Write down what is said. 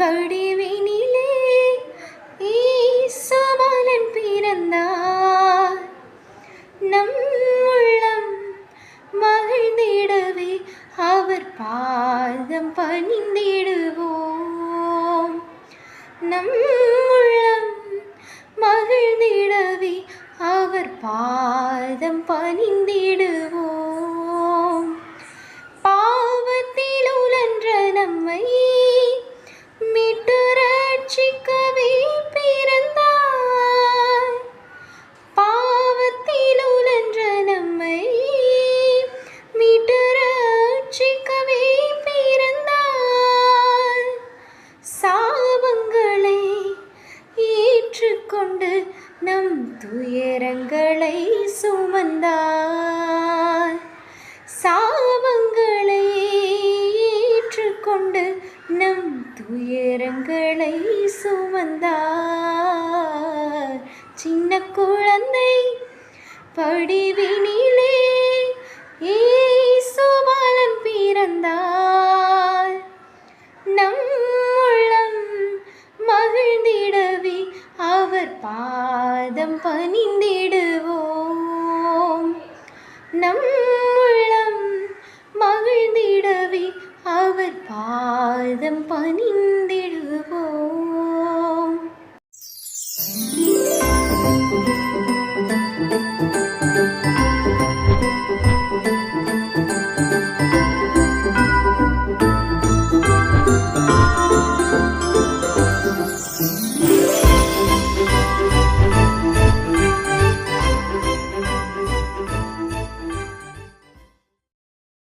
வடிவினிலே ஈசபாலன் பிறந்தார். நம் உள்ளம் மகிழ்ந்திடவே அவர் பாதம் பணிந்திடுவோம். நம் உள்ளம் மகிழ்ந்திடவே அவர் பாதம் பணிந்திடு நம் துயரங்களை சுமந்தார். சாபங்களை ஏற்றுக்கொண்டு நம் துயரங்களை சுமந்தார். சின்ன குழந்தை படிவினி பாதம் பணிந்திடுவோம். நம் உள்ளம் மகிழ்ந்திடவே அவர் பாதம் பணிந்திட